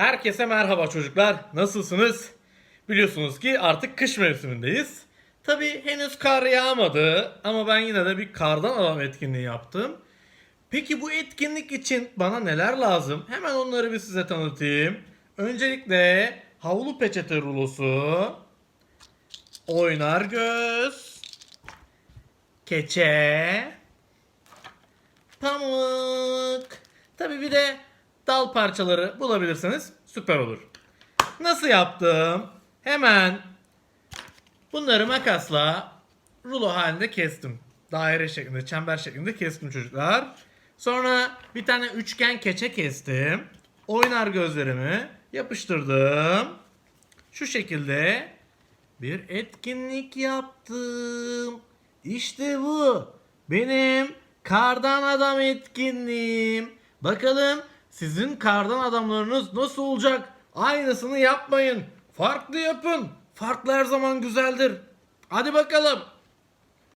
Herkese merhaba çocuklar. Nasılsınız? Biliyorsunuz ki artık kış mevsimindeyiz. Tabi henüz kar yağmadı ama ben yine de bir kardan adam etkinliği yaptım. Peki bu etkinlik için bana neler lazım? Hemen onları bir size tanıtayım. Öncelikle havlu peçete rulosu, oynar göz, keçe, pamuk. Tabi bir de dal parçaları bulabilirseniz süper olur. Nasıl yaptım? Hemen bunları makasla rulo halinde kestim. Daire şeklinde, çember şeklinde kestim çocuklar. Sonra bir tane üçgen keçe kestim. Oynar gözlerimi yapıştırdım. Şu şekilde bir etkinlik yaptım. İşte bu. Benim kardan adam etkinliğim. Bakalım sizin kardan adamlarınız nasıl olacak? Aynısını yapmayın. Farklı yapın. Farklı her zaman güzeldir. Hadi bakalım.